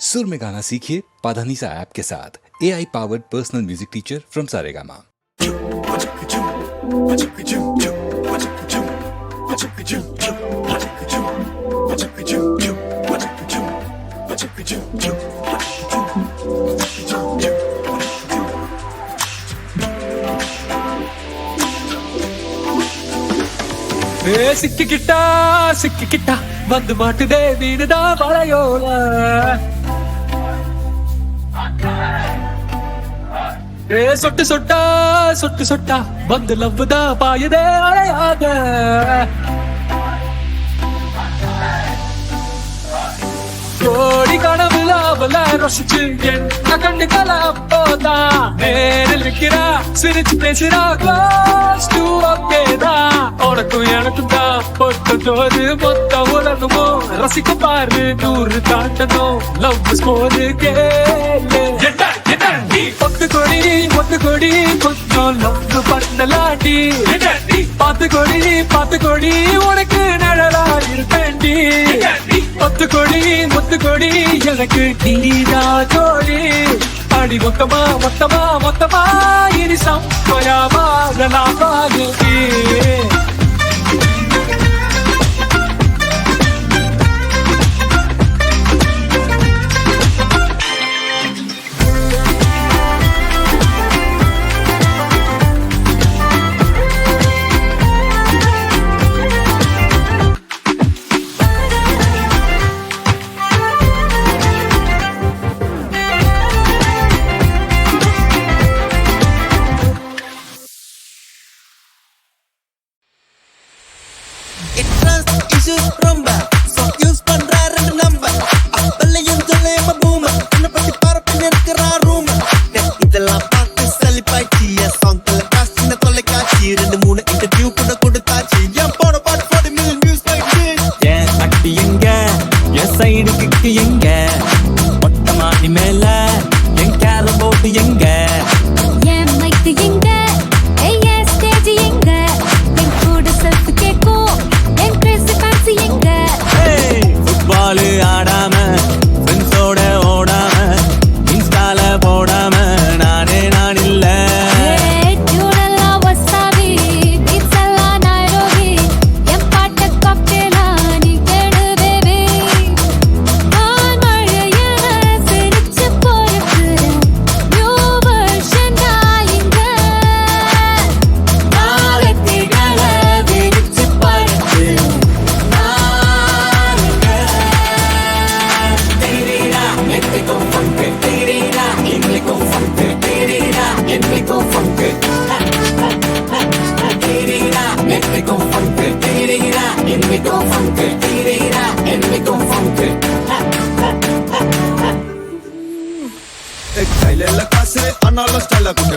सुर में गाना सीखिए पाधानीसा ऐप के साथ। A I powered personal music teacher from Saregama ಸಿಕ್ಕಿಟ್ಟ ಸಿಕ್ಕಿಟ್ಟ ಬಂದು ಮಾಟಿದೆ ಬೀಡದ ಬಳೆಯೋಲ ஏ சொட்டு சொட்டா சொட்டு சொட்டா வந்து லவ் லவ்வுதா பாயுதே அழையாக கோடி கனவுல அவள ரசிச்சு என்ன கண்டு கலப்போதா நேரில் நிக்கிறா சிரிச்சு பேசுறா கிளாஸ் டூ okay உனக்கும் எனக்கும் தான் பொட்ட தோது மொத்த உலகமோ ரசிக்க பாரு நூறு தாண்டனும். லவ் ஸ்கோரு கேளு. என்ன என்ன நீ ஒத்து கொடி ஒத்து கொடி கொஞ்சம் லவ் பண்ணலாடி பத்து கொடி பத்து கொடி உனக்கு நிழலா இருப்பேண்டி. பத்து கொடி முத்து கொடி எனக்கு நீதா ஜோடி. அடி மொத்தமா மொத்தமா மொத்தமா இனி சம்பயமா நல்லா Trust issues ரொம்ப So use me confunde, tira, él me confunde. एक थैलेला कासरे अनाला स्टाइला कुठे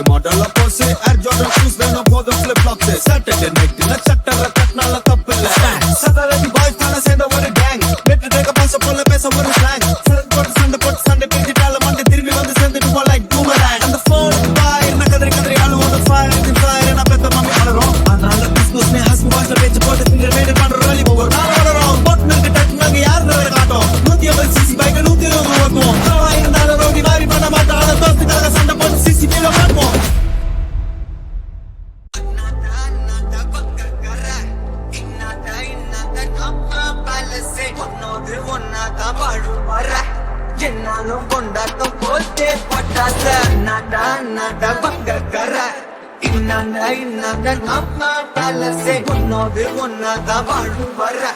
இன்னாண்ட இன்னாண்ட நம்ம பலசே உன்னோடு ஒன்னாதா வாழும் வர.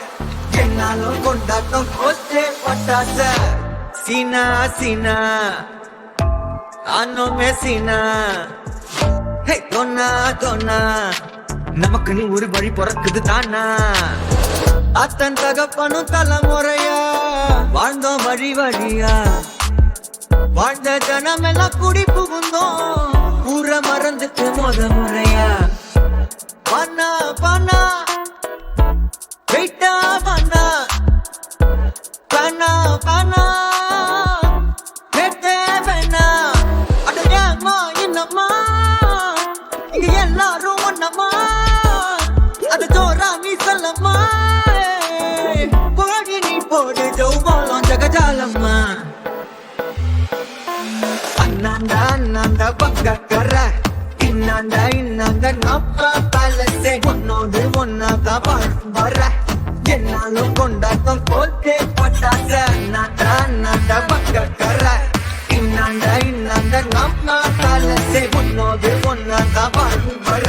என்னாலும் கொண்டாட்டம் போட்டே பட்டாச. சீனா சீனா. ஆனோமே சீனா. ஹே தொன்னா தொன்னா நமக்குன்னு ஒரு வழி பிறக்குது தானா? அத்தன் தகப்பனும் தலைமுறையா? வாழ்ந்தோம் வழி வழியா? வாழ்ந்த ஜனமெல்லாம் குடி புகுந்தோம். ஊர மறந்துட்டு முத முறையா? பண்ணா பண்ணா. வெயிட்டா பண்ணா. பண்ணா பண்ணா. நேத்தே வேணா அட என்னம்மா இங்க எல்லாரும் ஒன்னம்மா. அது ஜோரா நீ சொல்லம்மா. அப்பா நாப்பா பலசே உன்னோடு ஒன்னாக வாழும் வர என்னாலும் கொண்டாட்டம் போட்டே பட்டாச நாட்டா நாட்டா பக்க கர இன்னாண்ட இன்னாண்ட நாப்பா பலசே உன்னோடு ஒன்னாக வாழும் வர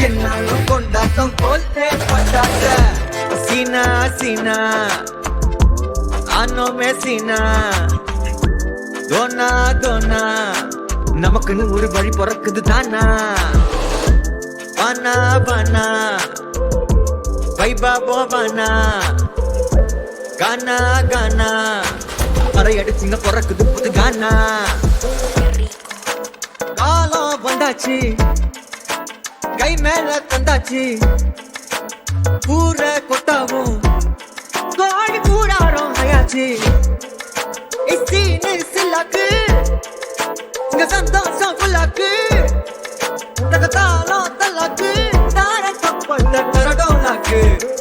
என்னாலும் கொண்டாட்டம் போட்டே பட்டாச. சீனா சீனா. ஆனோ மேசினா தோனா தோனா நமக்குன்னு ஒரு வழி பிறக்குது தானா? பானா பானா வைபா போவானா கானா கானா. அரை அடிச்சுங்க பிறக்குது புது கானா. காலம் வந்தாச்சு. கை மேல தந்தாச்சு. பூர கொட்டாவும். கோழி கூடாரம் ஆயாச்சு. இசீனு சில்லாக்கு இங்க சந்தோஷம் புல்லாக்கு தகத்தாலும் 같은 나랑 섞어 날 따라도 나그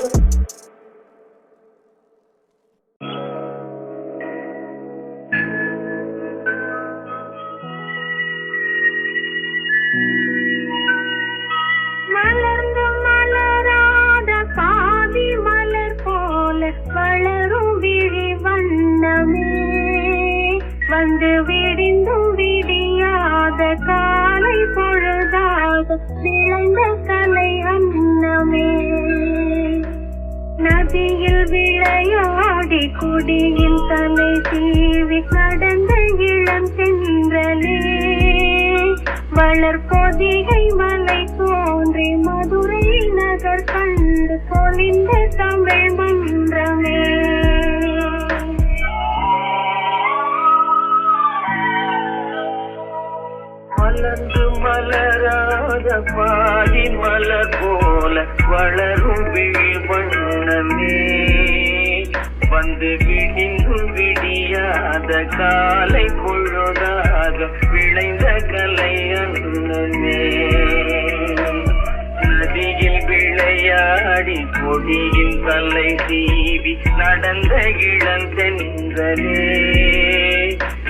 கொடியில் தலை தீவி கடந்த இளம் சென்றலே வளர்பொதிகை மலை தோன்றி மதுரை நகர் கண்டு பொழிந்த தமிழ் மன்றமே. மலர்ந்து மலராத பாதி மலர் போல வளரும் விழி வண்ணமே வந்து விடிந்து விடியாத காலை பொழுதாக விளைந்த கலை அண்ணமே நதியில் விளையாடி கொடியில் தலை தீவி நடந்த இளந்தென்றலே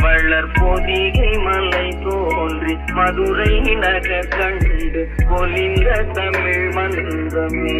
வளர் பொதிகை மலை தோன்றி மதுரை நக கண்டு பொலிந்த தமிழ் மந்தமே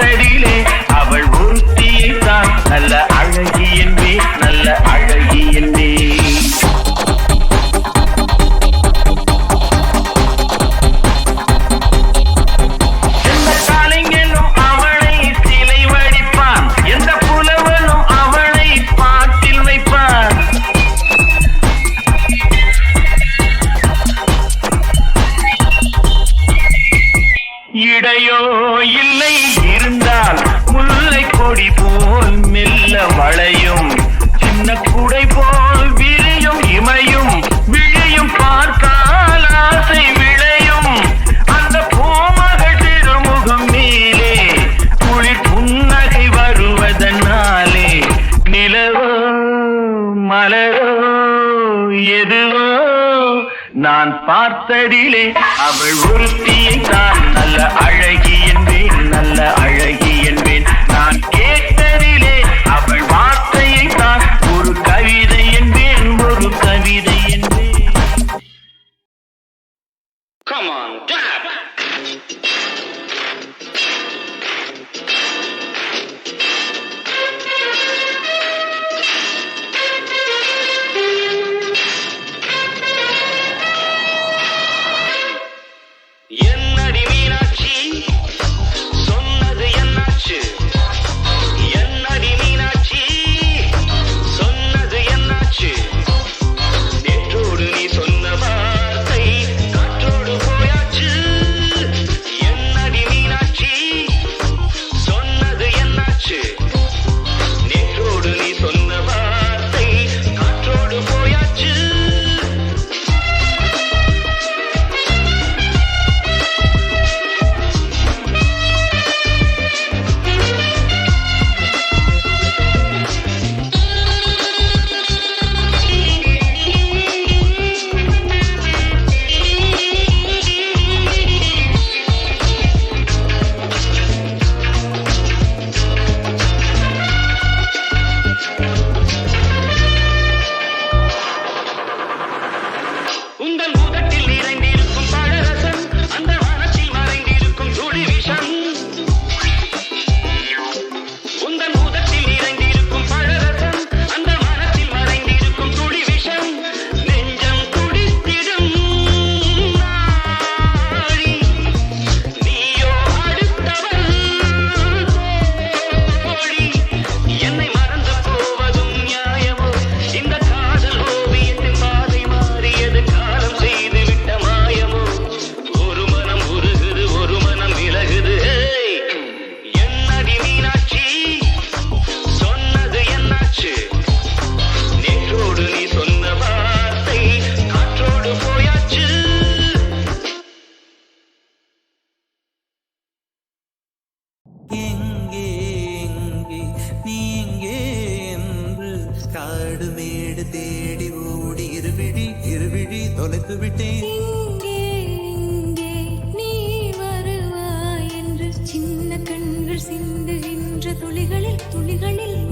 பார்த்ததிலே பார்த்ததிலே அவள் ஒருத்தியை தான் நல்ல அழகி கண்கள் சிந்துகின்ற துளிகளில் துளிகளில்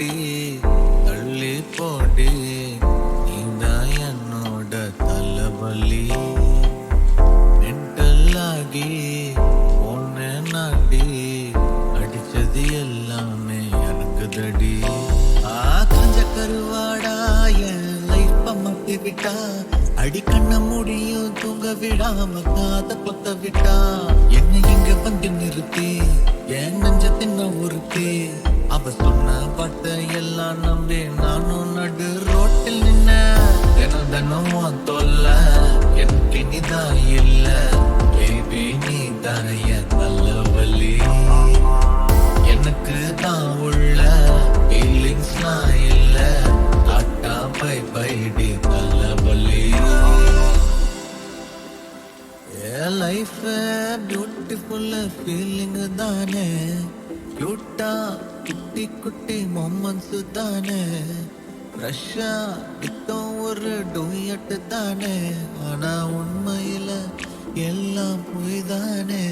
காட்டி தள்ளி போடி நீதான் என்னோட தலைவலி. மென்டல் ஆகி ஒன்னு நாடி அடிச்சது எல்லாமே இறங்குதடி ஆ கஞ்ச கருவாடா என் லைஃப மாத்தி விட்டா. அடி கண்ண முடியும் தூங்க விடாம காத கொத்த விட்டா. என்ன இங்க வந்து நிறுத்தி என் நெஞ்ச தின்ன ஒருத்தே அவ சொன்ன பாட்ட எல்லாம் நம்பி நானும் நடு ரோட்டில் நின்ன தினம் தினம் தொல்ல எனக்கு இனிதான் இல்ல. பேபி நீ தரைய வலி எனக்கு தான் உள்ள ஃபீலிங்ஸ்லாம் இல்ல. காட்டா பை பை டி தலைவலி என் லைஃப் பியூட்டிஃபுல் ஃபீலிங் தானே. கியூட்டா குட்டி குட்டி மொமெண்ட்ஸ் தானே. ரஷ்யா இத்தம் ஒரு டொயட்டு தானே. ஆனா உண்மையில எல்லாம் பொய் தானே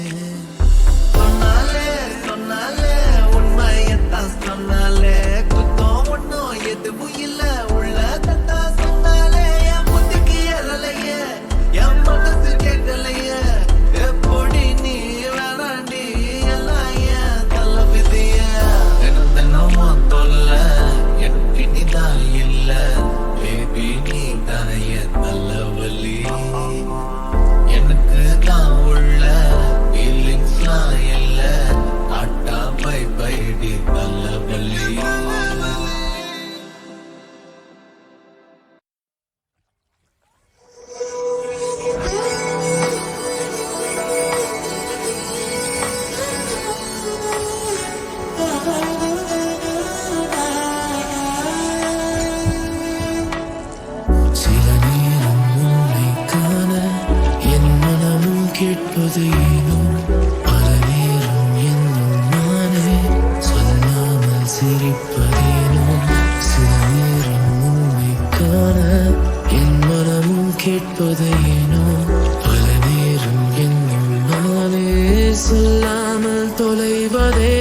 தொலைவதே